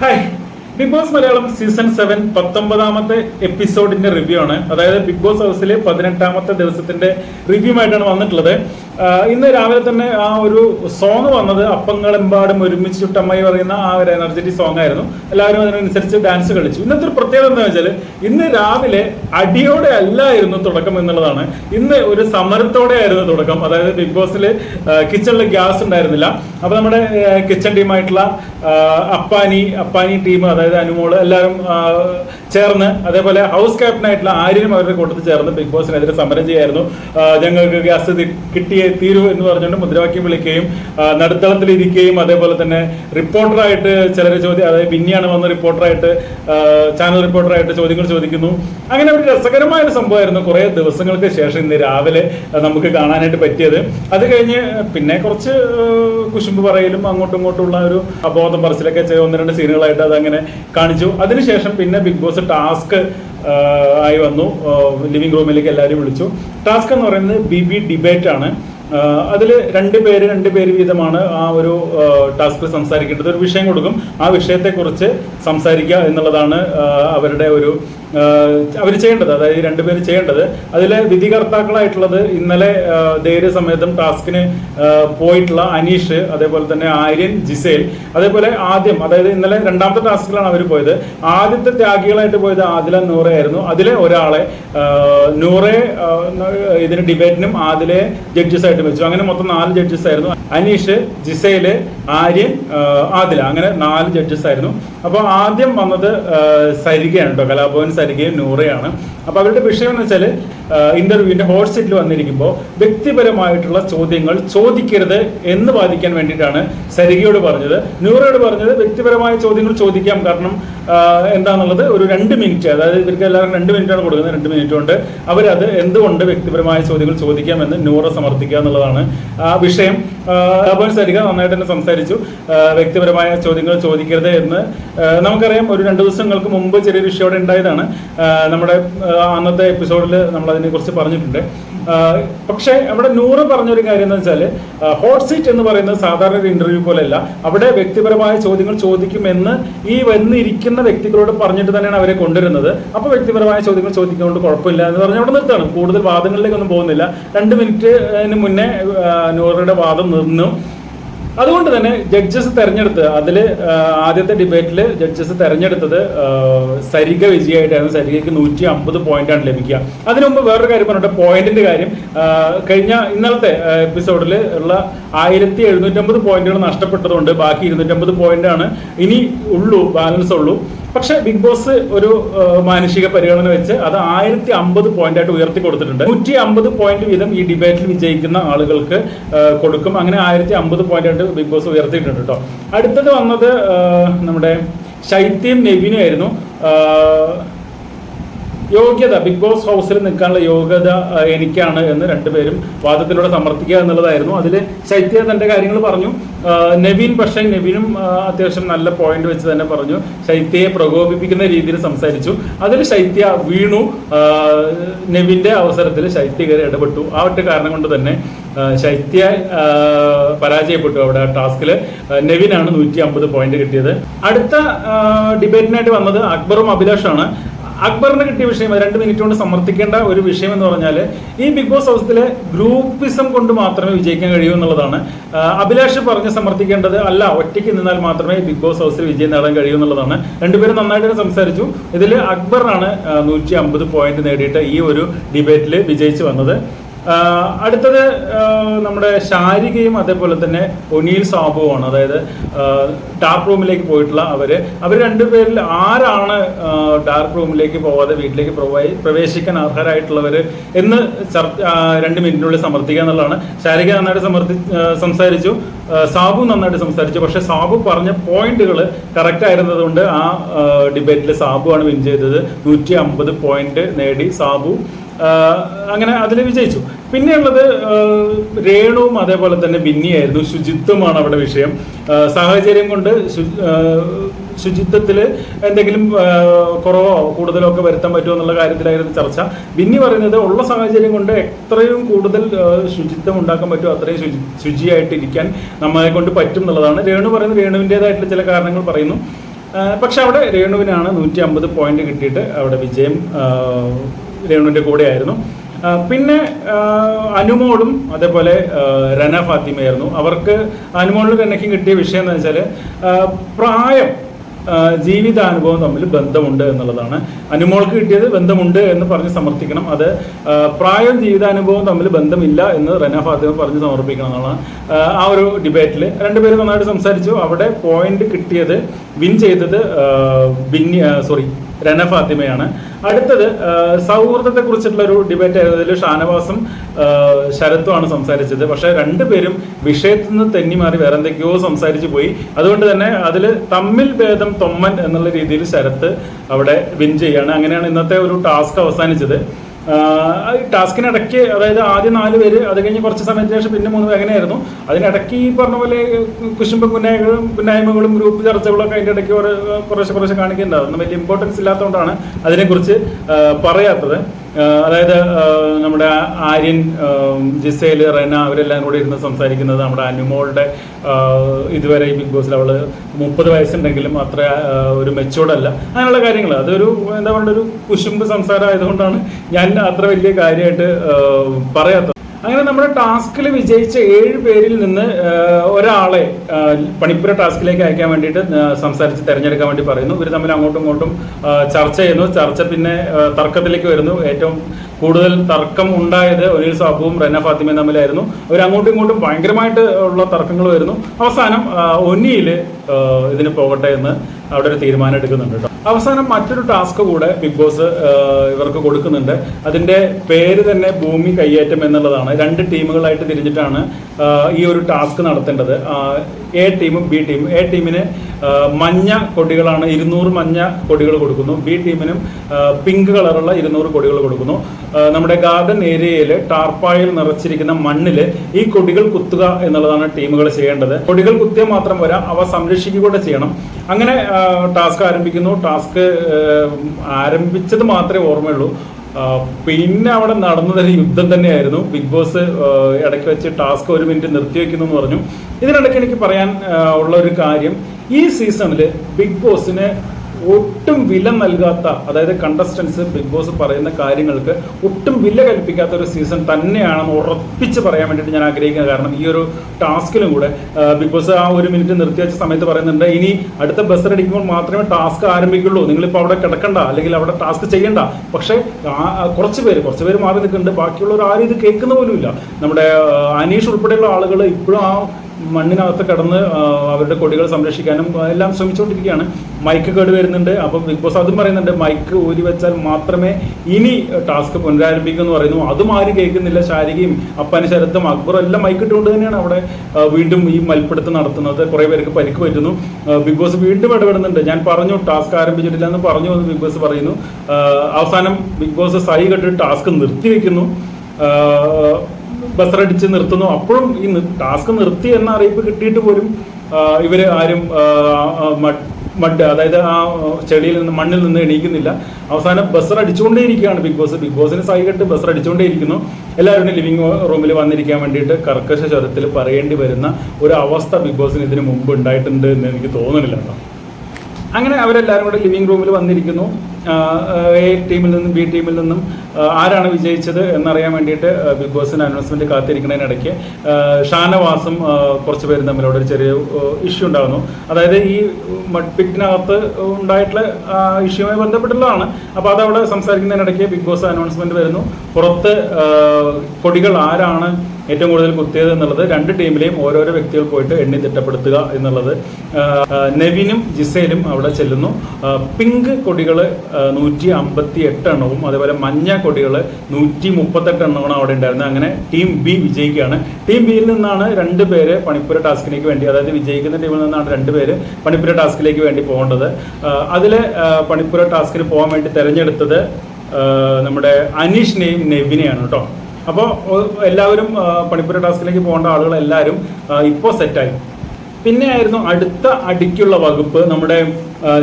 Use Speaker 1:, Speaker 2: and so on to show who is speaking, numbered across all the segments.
Speaker 1: Hi Bigg Boss Malayalam season seven പത്തൊമ്പതാമത്തെ എപ്പിസോഡിന്റെ review ആണ്. അതായത് ബിഗ് ബോസ് ഹൗസിലെ പതിനെട്ടാമത്തെ ദിവസത്തിന്റെ റിവ്യൂ ആയിട്ടാണ് വന്നിട്ടുള്ളത്. ഇന്ന് രാവിലെ തന്നെ ആ ഒരു സോങ് വന്നത് അപ്പങ്ങളെമ്പാടും ഒരുമിച്ച് ചുട്ടമ്മായി പറയുന്ന ആ ഒരു എനർജറ്റിക് സോങ് ആയിരുന്നു. എല്ലാവരും അതിനനുസരിച്ച് ഡാൻസ് കളിച്ചു. ഇന്നത്തെ ഒരു പ്രത്യേകത എന്താ വെച്ചാൽ ഇന്ന് രാവിലെ അടിയോടെ അല്ലായിരുന്നു തുടക്കം എന്നുള്ളതാണ്. ഇന്ന് ഒരു സമരത്തോടെ ആയിരുന്നു തുടക്കം. അതായത് ബിഗ് ബോസിൽ കിച്ചണിൽ ഗ്യാസ് ഉണ്ടായിരുന്നില്ല. അപ്പൊ നമ്മുടെ കിച്ചൺ ടീമായിട്ടുള്ള അപ്പാനി അപ്പാനി ടീം അതായത് അനുമോൾ എല്ലാവരും ചേർന്ന് അതേപോലെ ഹൗസ് ക്യാപ്റ്റൻ ആയിട്ടുള്ള ആര്യനും അവരുടെ കൂട്ടത്തിൽ ചേർന്ന് ബിഗ് ബോസിനെതിരെ സമരം ചെയ്യായിരുന്നു. ഞങ്ങൾക്ക് ഗ്യാസ് കിട്ടിയേ തീരൂ എന്ന് പറഞ്ഞുകൊണ്ട് മുദ്രാവാക്യം വിളിക്കുകയും ഇരിക്കുകയും അതേപോലെ തന്നെ റിപ്പോർട്ടറായിട്ട് ചിലരെ ചോദ്യം അതായത് പിന്നെയാണ് വന്ന് റിപ്പോർട്ടറായിട്ട് ചാനൽ റിപ്പോർട്ടറായിട്ട് ചോദ്യങ്ങൾ ചോദിക്കുന്നു. അങ്ങനെ ഒരു രസകരമായ ഒരു സംഭവമായിരുന്നു കുറെ ദിവസങ്ങൾക്ക് ശേഷം ഇന്ന് രാവിലെ നമുക്ക് കാണാനായിട്ട് പറ്റിയത്. അത് കഴിഞ്ഞ് പിന്നെ കുറച്ച് കുശുമ്പ് പറയലും അങ്ങോട്ടും ഇങ്ങോട്ടുള്ള ഒരു അബോധം പറച്ചിലൊക്കെ ചെയ്ത് ഒന്ന് രണ്ട് സീനുകളായിട്ട് അതങ്ങനെ കാണിച്ചു. അതിനുശേഷം പിന്നെ ബിഗ് ബോസ് ടാസ്ക് ആയി വന്നു. ലിവിംഗ് റൂമിലേക്ക് എല്ലാവരും വിളിച്ചു. ടാസ്ക് എന്ന് പറയുന്നത് ബി ബി ഡിബേറ്റ് ആണ്. അതിൽ രണ്ട് പേര് രണ്ട് പേര് വീതമാണ് ആ ഒരു ടാസ്കിൽ സംസാരിക്കേണ്ടത്. ഒരു വിഷയം കൊടുക്കും. ആ വിഷയത്തെക്കുറിച്ച് സംസാരിക്കുക എന്നുള്ളതാണ് അവരുടെ ഒരു അവർ ചെയ്യേണ്ടത് അതായത് രണ്ടുപേര് ചെയ്യേണ്ടത്. അതിലെ വിധികർത്താക്കളായിട്ടുള്ളത് ഇന്നലെ ധൈര്യ ധൈര്യസമേതം ടാസ്കിന് പോയിട്ടുള്ള അനീഷ് അതേപോലെ തന്നെ ആര്യൻ ജിസേൽ. അതേപോലെ ആദ്യം അതായത് ഇന്നലെ രണ്ടാമത്തെ ടാസ്കിലാണ് അവർ പോയത്. ആദ്യത്തെ ത്യാഗികളായിട്ട് പോയത് ആദില നൂറ ആയിരുന്നു. അതിലെ ഒരാളെ നൂറെ ഇതിന് ഡിബേറ്റിനും ആദിലെ ജഡ്ജസ് ആയിട്ട് വെച്ചു അങ്ങനെ മൊത്തം നാല് ജഡ്ജസ് ആയിരുന്നു അനീഷ് ജിസേൽ ആര്യൻ ആദില. അങ്ങനെ നാല് ജഡ്ജസ് ആയിരുന്നു അപ്പോൾ ആദ്യം വന്നത് സരികയാണ് കേട്ടോ കലാഭവൻ സരികയും നൂറയാണ്. അപ്പോൾ അവരുടെ വിഷയം എന്ന് വെച്ചാൽ ഇന്റർവ്യൂവിന്റെ ഹോട്ട് സീറ്റിൽ വന്നിരിക്കുമ്പോൾ വ്യക്തിപരമായിട്ടുള്ള ചോദ്യങ്ങൾ ചോദിക്കരുത് എന്ന് വാദിക്കാൻ വേണ്ടിയിട്ടാണ് സരികയോട് പറഞ്ഞത്. നൂറയോട് പറഞ്ഞത് വ്യക്തിപരമായ ചോദ്യങ്ങൾ ചോദിക്കാം. കാരണം എന്താണെന്നുള്ളത് ഒരു രണ്ട് മിനിറ്റ് അതായത് ഇവർക്ക് എല്ലാവരും രണ്ട് മിനിറ്റാണ് കൊടുക്കുന്നത്. രണ്ട് മിനിറ്റ് കൊണ്ട് അവരത് എന്തുകൊണ്ട് വ്യക്തിപരമായ ചോദ്യങ്ങൾ ചോദിക്കാമെന്ന് നൂറ സമർത്ഥിക്കുക എന്നുള്ളതാണ് ആ വിഷയം. അപ്പോൾ സരിക നന്നായിട്ട് തന്നെ സംസാരിച്ചു. വ്യക്തിപരമായ ചോദ്യങ്ങൾ ചോദിക്കരുത് എന്ന്. നമുക്കറിയാം ഒരു രണ്ട് ദിവസങ്ങൾക്ക് മുമ്പ് ചെറിയൊരു വിഷയം അവിടെ ഉണ്ടായതാണ്. നമ്മുടെ അന്നത്തെ എപ്പിസോഡിൽ നമ്മൾ അതിനെക്കുറിച്ച് പറഞ്ഞിട്ടുണ്ട്. പക്ഷെ അവിടെ നൂറ് പറഞ്ഞൊരു കാര്യം എന്ന് വെച്ചാൽ ഹോട്ട് സീറ്റ് എന്ന് പറയുന്നത് സാധാരണ ഒരു ഇന്റർവ്യൂ പോലെയല്ല. അവിടെ വ്യക്തിപരമായ ചോദ്യങ്ങൾ ചോദിക്കുമെന്ന് ഈ വന്നിരിക്കുന്ന വ്യക്തികളോട് പറഞ്ഞിട്ട് തന്നെയാണ് അവരെ കൊണ്ടുവരുന്നത്. അപ്പോൾ വ്യക്തിപരമായ ചോദ്യങ്ങൾ ചോദിക്കുന്നതുകൊണ്ട് കുഴപ്പമില്ല എന്ന് പറഞ്ഞ് അവിടെ നിർത്താണ് കൂടുതൽ വാദങ്ങളിലേക്കൊന്നും പോകുന്നില്ല. രണ്ട് മിനിറ്റിന് മുന്നേ നൂറയുടെ വാദം നിന്നു. അതുകൊണ്ട് തന്നെ ജഡ്ജസ് തെരഞ്ഞെടുത്ത് അതിൽ ആദ്യത്തെ ഡിബേറ്റിൽ ജഡ്ജസ് തെരഞ്ഞെടുത്തത് സരിക വിജയമായിട്ടായിരുന്നു സരികയ്ക്ക് നൂറ്റി അമ്പത് പോയിന്റാണ് ലഭിക്കുക. അതിനുമുമ്പ് വേറൊരു കാര്യം പറഞ്ഞിട്ട്? പോയിന്റിന്റെ കാര്യം കഴിഞ്ഞ ഇന്നലത്തെ എപ്പിസോഡിൽ ഉള്ള ആയിരത്തി എഴുന്നൂറ്റമ്പത് പോയിന്റുകൾ നഷ്ടപ്പെട്ടതുകൊണ്ട് ബാക്കി ഇരുന്നൂറ്റമ്പത് പോയിന്റ് ആണ് ഇനി ഉള്ളൂ ബാലൻസ് ഉള്ളൂ. പക്ഷെ ബിഗ് ബോസ് ഒരു മാനുഷിക പരിഗണന വെച്ച് അത് ആയിരത്തി അമ്പത് പോയിന്റ് ആയിട്ട് ഉയർത്തി കൊടുത്തിട്ടുണ്ട്. നൂറ്റി അമ്പത് പോയിന്റ് വീതം ഈ ഡിബേറ്റിൽ വിജയിക്കുന്ന ആളുകൾക്ക് കൊടുക്കും. അങ്ങനെ ആയിരത്തി അമ്പത് പോയിന്റ് ആയിട്ട് ബിഗ് ബോസ് ഉയർത്തിയിട്ടുണ്ട് കേട്ടോ. അടുത്തത് വന്നത് നമ്മുടെ ശൈത്യം നെവിനും ആയിരുന്നു യോഗ്യത ബിഗ് ബോസ് ഹൗസിൽ നിൽക്കാനുള്ള യോഗ്യത എനിക്കാണ് എന്ന് രണ്ടുപേരും വാദത്തിലൂടെ സമർത്ഥിക്കുക എന്നുള്ളതായിരുന്നു. അതിൽ ശൈത്യ തന്റെ കാര്യങ്ങൾ പറഞ്ഞു. നവീൻ പക്ഷേ നവീനും അത്യാവശ്യം നല്ല പോയിന്റ് വെച്ച് തന്നെ പറഞ്ഞു. ശൈത്യയെ പ്രകോപിപ്പിക്കുന്ന രീതിയിൽ സംസാരിച്ചു. അതിൽ ശൈത്യ വീണു. നവീന്റെ അവസരത്തിൽ ശൈത്യ കയറി ഇടപെട്ടു. ആ ഒറ്റ കാരണം കൊണ്ട് തന്നെ ശൈത്യ പരാജയപ്പെട്ടു അവിടെ ആ ടാസ്കിൽ നെവിനാണ് നൂറ്റി അമ്പത് പോയിന്റ് കിട്ടിയത്. അടുത്ത ഡിബേറ്റിനായിട്ട് വന്നത് അക്ബറും അഭിലാഷാണ് അക്ബറിന് കിട്ടിയ വിഷയം രണ്ട് മിനിറ്റ് കൊണ്ട് സമർത്ഥിക്കേണ്ട ഒരു വിഷയം എന്ന് പറഞ്ഞാൽ ഈ ബിഗ് ബോസ് ഹൗസിലെ ഗ്രൂപ്പിസം കൊണ്ട് മാത്രമേ വിജയിക്കാൻ കഴിയൂ എന്നുള്ളതാണ്. അഭിലാഷ് പറഞ്ഞ് സമർത്ഥിക്കേണ്ടത് അല്ല ഒറ്റയ്ക്ക് നിന്നാൽ മാത്രമേ ബിഗ് ബോസ് ഹൗസിൽ വിജയം നേടാൻ കഴിയൂ എന്നുള്ളതാണ്. രണ്ടുപേരും നന്നായിട്ട് സംസാരിച്ചു. ഇതിൽ അക്ബറിനാണ് നൂറ്റി അമ്പത് പോയിന്റ് നേടിയിട്ട് ഈ ഒരു ഡിബേറ്റിൽ വിജയിച്ചു വന്നത്. അടുത്തത് നമ്മുടെ ശാരികയും അതേപോലെ തന്നെ ഒനീൽ സാബുവാണ് അതായത് ഡാർക്ക് റൂമിലേക്ക് പോയിട്ടുള്ള അവർ. അവർ രണ്ടുപേരിൽ ആരാണ് ഡാർക്ക് റൂമിലേക്ക് പോവാതെ വീട്ടിലേക്ക് പ്രൊവൈ പ്രവേശിക്കാൻ അർഹരായിട്ടുള്ളവർ എന്ന് ചർച്ച രണ്ട് മിനിറ്റിനുള്ളിൽ സമർത്ഥിക്കുക എന്നുള്ളതാണ്. ശാരിക നന്നായിട്ട് സമർത്ഥി സംസാരിച്ചു. സാബു നന്നായിട്ട് സംസാരിച്ചു. പക്ഷെ സാബു പറഞ്ഞ പോയിന്റുകൾ കറക്റ്റ് ആയിരുന്നതുകൊണ്ട് ആ ഡിബേറ്റിൽ സാബു ആണ് വിൻ ചെയ്തത്. നൂറ്റി അമ്പത് പോയിന്റ് നേടി സാബു. അങ്ങനെ അതിൽ വിജയിച്ചു. പിന്നെയുള്ളത് രേണുവും അതേപോലെ തന്നെ ബിന്നിയായിരുന്നു. ശുചിത്വമാണ് അവിടെ വിഷയം. സാഹചര്യം കൊണ്ട് ശുചിത്വത്തിൽ എന്തെങ്കിലും കുറവോ കൂടുതലോ ഒക്കെ വരുത്താൻ പറ്റുമോ എന്നുള്ള കാര്യത്തിലായിരുന്നു ചർച്ച. ബിന്നി പറയുന്നത് ഉള്ള സാഹചര്യം കൊണ്ട് എത്രയും കൂടുതൽ ശുചിത്വം ഉണ്ടാക്കാൻ പറ്റുമോ അത്രയും ശുചി ശുചിയായിട്ടിരിക്കാൻ നമ്മളെ കൊണ്ട് പറ്റും എന്നുള്ളതാണ്. രേണു പറയുന്നത് രേണുവിന്റെതായിട്ടുള്ള ചില കാരണങ്ങൾ പറയുന്നു. പക്ഷെ അവിടെ രേണുവിനാണ് നൂറ്റി അമ്പത് പോയിന്റ് കിട്ടിയിട്ട് അവിടെ വിജയം ആ, രേണുവിന്റെ കൂടെയായിരുന്നു. പിന്നെ അനുമോളും അതേപോലെ റന ഫാത്തിമയായിരുന്നു. അവർക്ക് അനുമോളിനും റനയ്ക്കും കിട്ടിയ വിഷയം എന്ന് വെച്ചാൽ പ്രായം ജീവിതാനുഭവം തമ്മിൽ ബന്ധമുണ്ട് എന്നുള്ളതാണ്. അനുമോൾക്ക് കിട്ടിയത് ബന്ധമുണ്ട് എന്ന് പറഞ്ഞ് സമർത്ഥിക്കണം. അത് പ്രായം ജീവിതാനുഭവം തമ്മിൽ ബന്ധമില്ല എന്ന് റന ഫാത്തിമ പറഞ്ഞ് സമർപ്പിക്കണം എന്നുള്ളതാണ് ആ ഒരു ഡിബേറ്റിൽ രണ്ടുപേരും നന്നായിട്ട് സംസാരിച്ചു. അവിടെ പോയിന്റ് കിട്ടിയത് വിൻ ചെയ്തത് ബിന്നി സോറി റന ഫാത്തിമയാണ്. അടുത്തത് സൗഹൃദത്തെ കുറിച്ചിട്ടുള്ള ഒരു ഡിബേറ്റ് ആയിരുന്നു. അതിൽ ഷാനവാസും ശരത്തും ശരത്തുമാണ് സംസാരിച്ചത്. പക്ഷേ രണ്ടുപേരും വിഷയത്തിൽ നിന്ന് തെന്നി മാറി വേറെ എന്തൊക്കെയോ സംസാരിച്ചു പോയി. അതുകൊണ്ട് തന്നെ അതിൽ തമ്മിൽ ഭേദം തൊമ്മൻ എന്നുള്ള രീതിയിൽ ശരത്ത് അവിടെ വിൻ ചെയ്യാണ്. അങ്ങനെയാണ് ഇന്നത്തെ ഒരു ടാസ്ക് അവസാനിച്ചത്. ടാസ്കിനിടയ്ക്ക് അതായത് ആദ്യം നാല് പേര് അത് കഴിഞ്ഞ് കുറച്ച് സമയത്തിന് ശേഷം പിന്നെ മൂന്ന് അങ്ങനെയായിരുന്നു. അതിനിടയ്ക്ക് ഈ പറഞ്ഞ പോലെ കുശുമ്പും കുന്നായ്മകളും കുന്നായ്മകളും ഗ്രൂപ്പ് ചർച്ചകളൊക്കെ അതിന്റെ ഇടയ്ക്ക് കുറേ കുറേശ്ശെ കുറേശ്ശെ കാണിക്കുന്നുണ്ടാവും വലിയ ഇമ്പോർട്ടൻസ് ഇല്ലാത്തതുകൊണ്ടാണ് അതിനെക്കുറിച്ച് പറയാത്തത്. അതായത് നമ്മുടെ ആര്യൻ ജിസേൽ റെന അവരെല്ലാം കൂടെ ഇരുന്ന് സംസാരിക്കുന്നത് നമ്മുടെ അനുമോളുടെ ഇതുവരെ ഈ ബിഗ് ബോസിൽ അവൾ മുപ്പത് വയസ്സുണ്ടെങ്കിലും അത്ര ഒരു മെച്ചൂർഡല്ല അങ്ങനെയുള്ള കാര്യങ്ങൾ. അതൊരു എന്താ പറയുക ഒരു കുശുമ്പ് സംസാരം ആയതുകൊണ്ടാണ് ഞാൻ അത്ര വലിയ കാര്യമായിട്ട് പറയാത്തത്. അങ്ങനെ നമ്മുടെ ടാസ്കിൽ വിജയിച്ച ഏഴ് പേരിൽ നിന്ന് ഒരാളെ പണിപ്പുര ടാസ്കിലേക്ക് അയക്കാൻ വേണ്ടിയിട്ട് സംസാരിച്ച് തിരഞ്ഞെടുക്കാൻ വേണ്ടി പറയുന്നു. ഇവർ തമ്മിൽ അങ്ങോട്ടും ഇങ്ങോട്ടും ചർച്ച ചെയ്യുന്നു. ചർച്ച പിന്നെ തർക്കത്തിലേക്ക് വരുന്നു. ഏറ്റവും കൂടുതൽ തർക്കം ഉണ്ടായത് ഒരു സാബുവും റെന ഫാത്തിമയും തമ്മിലായിരുന്നു. അവർ അങ്ങോട്ടും ഇങ്ങോട്ടും ഭയങ്കരമായിട്ട് ഉള്ള തർക്കങ്ങൾ വരുന്നു. അവസാനം ഒന്നിയിൽ ഇതിന് പോകട്ടെ എന്ന് അവിടെ ഒരു തീരുമാനം എടുക്കുന്നുണ്ട് കേട്ടോ. അവസാനം മറ്റൊരു ടാസ്ക് കൂടെ ബിഗ് ബോസ് ഇവർക്ക് കൊടുക്കുന്നുണ്ട്. അതിന്റെ പേര് തന്നെ ഭൂമി കയ്യേറ്റം എന്നുള്ളതാണ്. രണ്ട് ടീമുകളായിട്ട് തിരിഞ്ഞിട്ടാണ് ഈ ഒരു ടാസ്ക് നടത്തേണ്ടത്. എ ടീമും ബി ടീമും എ ടീമിന് മഞ്ഞ കൊടികളാണ് ഇരുന്നൂറ് മഞ്ഞ കൊടികൾ കൊടുക്കുന്നു. ബി ടീമിനും പിങ്ക് കളറുള്ള ഇരുന്നൂറ് കൊടികൾ കൊടുക്കുന്നു. നമ്മുടെ ഗാർഡൻ ഏരിയയിൽ ടാർപ്പായിൽ നിറച്ചിരിക്കുന്ന മണ്ണിൽ ഈ കൊടികൾ കുത്തുക എന്നുള്ളതാണ് ടീമുകൾ ചെയ്യേണ്ടത്. കൊടികൾ കുത്തിയാൽ മാത്രം പോരാ അവ സംരക്ഷിക്കുക കൂടെ ചെയ്യണം. അങ്ങനെ ടാസ്ക് ആരംഭിക്കുന്നു. ടാസ്ക് ആരംഭിച്ചത് മാത്രമേ ഓർമ്മയുള്ളൂ. പിന്നെ അവിടെ നടന്നത് ഒരു യുദ്ധം തന്നെയായിരുന്നു. ബിഗ് ബോസ് ഇടയ്ക്ക് വെച്ച് ടാസ്ക് ഒരു മിനിറ്റ് നിർത്തിവെക്കുന്നു എന്ന് പറഞ്ഞു. ഇതിനിടയ്ക്ക് എനിക്ക് പറയാൻ ഉള്ള ഒരു കാര്യം ഈ സീസണിൽ ബിഗ് ബോസിന് ഒട്ടും വില നൽകാത്ത അതായത് കണ്ടസ്റ്റൻസ് ബിഗ് ബോസ് പറയുന്ന കാര്യങ്ങൾക്ക് ഒട്ടും വില കൽപ്പിക്കാത്ത ഒരു സീസൺ തന്നെയാണെന്ന് ഉറപ്പിച്ച് പറയാൻ വേണ്ടിയിട്ട് ഞാൻ ആഗ്രഹിക്കുന്നത് കാരണം ഈ ഒരു ടാസ്കിലും കൂടെ ബിഗ് ബോസ് ആ ഒരു മിനിറ്റ് നിർത്തിവെച്ച സമയത്ത് പറയുന്നുണ്ട് ഇനി അടുത്ത ബസ് അടിക്കുമ്പോൾ മാത്രമേ ടാസ്ക് ആരംഭിക്കുള്ളൂ. നിങ്ങളിപ്പോൾ അവിടെ കിടക്കണ്ട അല്ലെങ്കിൽ അവിടെ ടാസ്ക് ചെയ്യണ്ട. പക്ഷേ കുറച്ച് പേര് കുറച്ച് പേര് മാറി നിൽക്കുന്നുണ്ട്. ബാക്കിയുള്ളവർ ആരും ഇത് കേൾക്കുന്ന പോലുമില്ല. നമ്മുടെ അനീഷ് ഉൾപ്പെടെയുള്ള ആളുകൾ ഇപ്പോഴും ആ മണ്ണിനകത്ത് കടന്ന് അവരുടെ കൊടികൾ സംരക്ഷിക്കാനും എല്ലാം ശ്രമിച്ചുകൊണ്ടിരിക്കുകയാണ്. മൈക്ക് കേട് വരുന്നുണ്ട്. അപ്പം ബിഗ് ബോസ് അതും പറയുന്നുണ്ട് മൈക്ക് ഊരി വെച്ചാൽ മാത്രമേ ഇനി ടാസ്ക് പുനരാരംഭിക്കൂ എന്ന് പറയുന്നു. അതും ആരും കേൾക്കുന്നില്ല. ശാരികയും അപ്പന് ശരത്തും അക്ബറും എല്ലാം മൈക്ക് ഇട്ടുകൊണ്ട് തന്നെയാണ് അവിടെ വീണ്ടും ഈ മൽപ്പിടുത്തം നടത്തുന്നത്. കുറേ പേർക്ക് പരിക്ക് പറ്റുന്നു. ബിഗ് ബോസ് വീണ്ടും ഇടപെടുന്നുണ്ട്. ഞാൻ പറഞ്ഞു ടാസ്ക് ആരംഭിച്ചിട്ടില്ല എന്ന് പറഞ്ഞു എന്ന് ബിഗ് ബോസ് പറയുന്നു. അവസാനം ബിഗ് ബോസ് സൈ കെട്ടിട്ട് ടാസ്ക് നിർത്തിവെക്കുന്നു. ബസറടിച്ച് നിർത്തുന്നു. അപ്പോഴും ഈ ടാസ്ക് നിർത്തി എന്ന അറിയിപ്പ് കിട്ടിയിട്ട് പോലും ഇവർ ആരും മഡ് അതായത് ആ ചെടിയിൽ നിന്ന് മണ്ണിൽ നിന്ന് എണീക്കുന്നില്ല. അവസാനം ബസർ അടിച്ചുകൊണ്ടേയിരിക്കുകയാണ് ബിഗ് ബോസ്. ബിഗ് ബോസിന് സൈകെട്ട് ബസർ അടിച്ചുകൊണ്ടേയിരിക്കുന്നു എല്ലാവരും ലിവിംഗ് റൂമിൽ വന്നിരിക്കാൻ വേണ്ടിയിട്ട് കർക്കശ സ്വരത്തിൽ പറയേണ്ടി വരുന്ന ഒരു അവസ്ഥ ബിഗ് ബോസിന് ഇതിനു മുമ്പ് ഉണ്ടായിട്ടുണ്ട് എന്ന് എനിക്ക് തോന്നുന്നില്ല അങ്ങനെ അവരെല്ലാവരും കൂടെ ലിവിംഗ് റൂമിൽ വന്നിരിക്കുന്നു. എ ടീമിൽ നിന്നും ബി ടീമിൽ നിന്നും ആരാണ് വിജയിച്ചത് എന്നറിയാൻ വേണ്ടിയിട്ട് ബിഗ് ബോസിന് അനൗൺസ്മെന്റ് കാത്തിരിക്കുന്നതിനിടയ്ക്ക് ഷാനവാസും കുറച്ച് പേരും തമ്മിലൂടെ ഒരു ചെറിയ ഇഷ്യൂ ഉണ്ടാകുന്നു അതായത് ഈ മഡ്പിറ്റിനകത്ത് ഉണ്ടായിട്ടുള്ള ഇഷ്യൂമായി ബന്ധപ്പെട്ടുള്ളതാണ്. അപ്പോൾ അതവിടെ സംസാരിക്കുന്നതിനിടയ്ക്ക് ബിഗ് ബോസ് അനൗൺസ്മെന്റ് വരുന്നു. പുറത്ത് കൊടികൾ ആരാണ് ഏറ്റവും കൂടുതൽ കുത്തിയത് എന്നുള്ളത് രണ്ട് ടീമിലെയും ഓരോരോ വ്യക്തികൾ പോയിട്ട് എണ്ണി തിട്ടപ്പെടുത്തുക എന്നുള്ളത് നെവിനും ജിസയിലും അവിടെ ചെല്ലുന്നു. പിങ്ക് കൊടികൾ നൂറ്റി അമ്പത്തി എട്ട് എണ്ണവും അതേപോലെ മഞ്ഞ കൊടികൾ നൂറ്റി മുപ്പത്തെട്ട് എണ്ണമാണ് അവിടെ ഉണ്ടായിരുന്നത്. അങ്ങനെ ടീം ബി വിജയിക്കുകയാണ്. ടീം ബിയിൽ നിന്നാണ് രണ്ട് പേര് പണിപ്പുര ടാസ്കിലേക്ക് വേണ്ടി അതായത് വിജയിക്കുന്ന ടീമിൽ നിന്നാണ് രണ്ട് പേര് പണിപ്പുര ടാസ്കിലേക്ക് വേണ്ടി പോകേണ്ടത്. അതിൽ പണിപ്പുര ടാസ്കിന് പോകാൻ വേണ്ടി തിരഞ്ഞെടുത്തത് നമ്മുടെ അനീഷിനെയും നെവിനെയാണ് കേട്ടോ. അപ്പോൾ എല്ലാവരും പണിപ്പുര ടാസ്കിലേക്ക് പോകേണ്ട ആളുകൾ എല്ലാവരും ഇപ്പോൾ സെറ്റായി പിന്നെ ആയിരുന്നു അടുത്ത അടിക്കുള്ള വകുപ്പ് നമ്മുടെ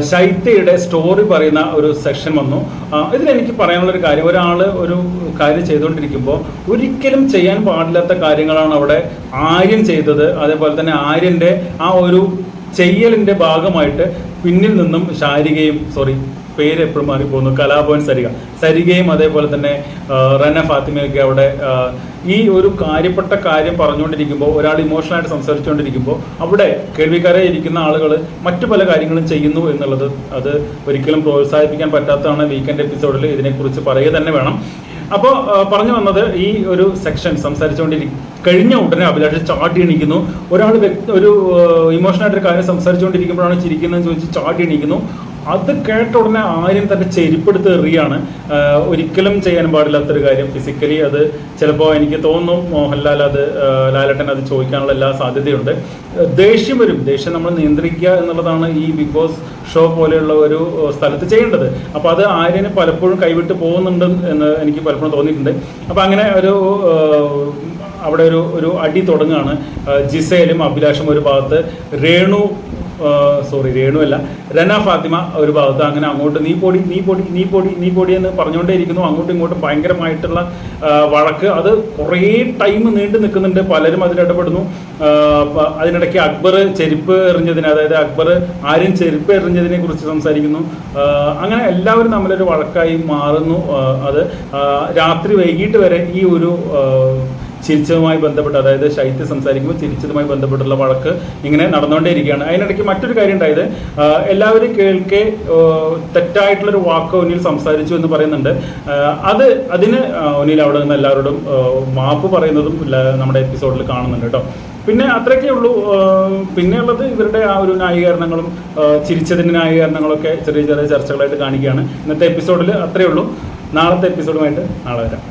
Speaker 1: ശൈത്യയുടെ സ്റ്റോറി പറയുന്ന ഒരു സെക്ഷൻ വന്നു. ഇതിലെനിക്ക് പറയാനുള്ള ഒരു കാര്യം ഒരാൾ ഒരു കാര്യം ചെയ്തുകൊണ്ടിരിക്കുമ്പോൾ ഒരിക്കലും ചെയ്യാൻ പാടില്ലാത്ത കാര്യങ്ങളാണ് അവിടെ ആര്യൻ ചെയ്തത്. അതേപോലെ തന്നെ ആര്യന്റെ ആ ഒരു ചെയ്യലിന്റെ ഭാഗമായിട്ട് പിന്നിൽ നിന്നും ശാരികയും സോറി പേര് എപ്പോഴും മാറിപ്പോകുന്നു കലാഭവൻ സരിക. സരികയും അതേപോലെ തന്നെ റന ഫാത്തിമയൊക്കെ അവിടെ ഈ ഒരു കാര്യപ്പെട്ട കാര്യം പറഞ്ഞുകൊണ്ടിരിക്കുമ്പോൾ ഒരാൾ ഇമോഷണലായിട്ട് സംസാരിച്ചുകൊണ്ടിരിക്കുമ്പോൾ അവിടെ കേൾവിക്കാരെ ഇരിക്കുന്ന ആളുകൾ മറ്റു പല കാര്യങ്ങളും ചെയ്യുന്നു എന്നുള്ളത് അത് ഒരിക്കലും പ്രോത്സാഹിപ്പിക്കാൻ പറ്റാത്തതാണ് വീക്കെൻഡ് എപ്പിസോഡിൽ ഇതിനെക്കുറിച്ച് പറയുക തന്നെ വേണം. അപ്പോൾ പറഞ്ഞു വന്നത് ഈ ഒരു സെക്ഷൻ സംസാരിച്ചുകൊണ്ടിരിക്കും കഴിഞ്ഞ ഉടനെ അഭിലാഷ് ചാട്ടി എണീക്കുന്നു. ഒരാൾ ഒരു ഇമോഷണലായിട്ടൊരു കാര്യം സംസാരിച്ചുകൊണ്ടിരിക്കുമ്പോഴാണ് ചിരിക്കുന്നതെന്ന് ചോദിച്ച് ചാട്ടി എണീക്കുന്നു. അത് കേട്ട ഉടനെ ആരും തന്നെ ചെരുപ്പെടുത്ത് എറിയാണ്. ഒരിക്കലും ചെയ്യാൻ പാടില്ലാത്തൊരു കാര്യം. ഫിസിക്കലി അത് ചിലപ്പോൾ എനിക്ക് തോന്നും മോഹൻലാൽ അത് ലാലട്ടൻ അത് ചോദിക്കാനുള്ള എല്ലാ സാധ്യതയുണ്ട്. ദേഷ്യം വരും. ദേഷ്യം നമ്മൾ നിയന്ത്രിക്കുക എന്നുള്ളതാണ് ഈ ബിഗ് ബോസ് ഷോ പോലെയുള്ള ഒരു സ്ഥലത്ത് ചെയ്യേണ്ടത്. അപ്പോൾ അത് ആര്യന് പലപ്പോഴും കൈവിട്ട് പോകുന്നുണ്ട് എന്ന് എനിക്ക് പലപ്പോഴും തോന്നിയിട്ടുണ്ട്. അപ്പോൾ അങ്ങനെ ഒരു അവിടെ ഒരു ഒരു അടി തുടങ്ങുകയാണ് ജിസയിലും അഭിലാഷും ഒരു ഭാഗത്ത്. രേണു സോറി രേണുവല്ല രന ഫാത്തിമ ഒരു ഭാഗത്ത് അങ്ങനെ അങ്ങോട്ട് നീ പൊടി നീ പൊടി നീ പൊടി നീ പൊടി എന്ന് പറഞ്ഞുകൊണ്ടേ ഇരിക്കുന്നു. അങ്ങോട്ടും ഇങ്ങോട്ടും ഭയങ്കരമായിട്ടുള്ള വഴക്ക്. അത് കുറേ ടൈം നീണ്ടു നിൽക്കുന്നുണ്ട്. പലരും അതിലിടപെടുന്നു അതിനിടയ്ക്ക് അക്ബർ ചെരുപ്പ് എറിഞ്ഞതിന് അതായത് അക്ബർ ആരും ചെരുപ്പ് എറിഞ്ഞതിനെ കുറിച്ച് സംസാരിക്കുന്നു. അങ്ങനെ എല്ലാവരും തമ്മിലൊരു വഴക്കായി മാറുന്നു. അത് രാത്രി വൈകിട്ട് വരെ ഈ ഒരു ചിരിച്ചതുമായി ബന്ധപ്പെട്ട് അതായത് ശൈത്യം സംസാരിക്കുമ്പോൾ ചിരിച്ചതുമായി ബന്ധപ്പെട്ടുള്ള വഴക്ക് ഇങ്ങനെ നടന്നുകൊണ്ടേയിരിക്കുകയാണ്. അതിനിടയ്ക്ക് മറ്റൊരു കാര്യം ഉണ്ടായത്. എല്ലാവരും കേൾക്കെ തെറ്റായിട്ടുള്ളൊരു വാക്ക് ഒന്നിൽ സംസാരിച്ചു എന്ന് പറയുന്നുണ്ട്. അത് അതിന് ഒന്നിൽ അവിടെ നിന്ന് എല്ലാവരോടും മാപ്പ് പറയുന്നതും നമ്മുടെ എപ്പിസോഡിൽ കാണുന്നുണ്ട് കേട്ടോ. പിന്നെ അത്രയൊക്കെ ഉള്ളൂ. പിന്നെയുള്ളത് ഇവരുടെ ആ ഒരു ന്യായീകരണങ്ങളും ചിരിച്ചതിന്റെ ന്യായീകരണങ്ങളൊക്കെ ചെറിയ ചെറിയ ചർച്ചകളായിട്ട് കാണിക്കുകയാണ്. ഇന്നത്തെ എപ്പിസോഡിൽ അത്രയേ ഉള്ളൂ. നാളത്തെ എപ്പിസോഡുമായിട്ട് നാളെ വരാം.